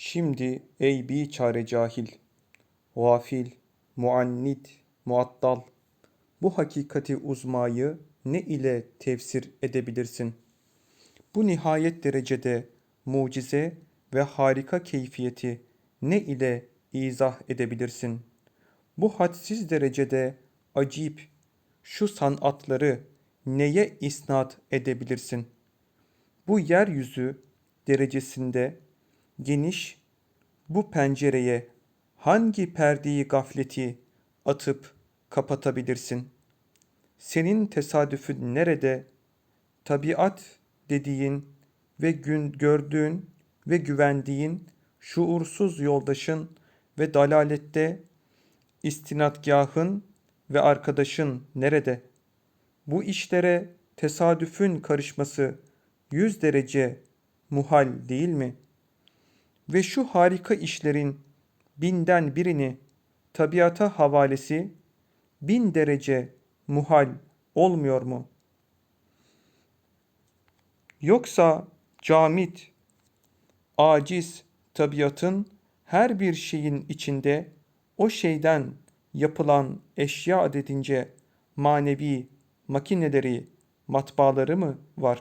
Şimdi ey biçare cahil, gafil, muannid, muattal, bu hakikati uzmayı ne ile tefsir edebilirsin? Bu nihayet derecede mucize ve harika keyfiyeti ne ile izah edebilirsin? Bu hadsiz derecede acip şu sanatları neye isnat edebilirsin? Bu yeryüzü derecesinde geniş bu pencereye hangi perdeyi gafleti atıp kapatabilirsin? Senin tesadüfün nerede? Tabiat dediğin ve gün gördüğün ve güvendiğin şuursuz yoldaşın ve dalalette istinadgahın ve arkadaşın nerede? Bu işlere tesadüfün karışması yüz derece muhal değil mi? Ve şu harika işlerin binden birini tabiata havalesi bin derece muhal olmuyor mu? Yoksa camit, aciz tabiatın her bir şeyin içinde o şeyden yapılan eşya adedince manevi makineleri, matbaaları mı var?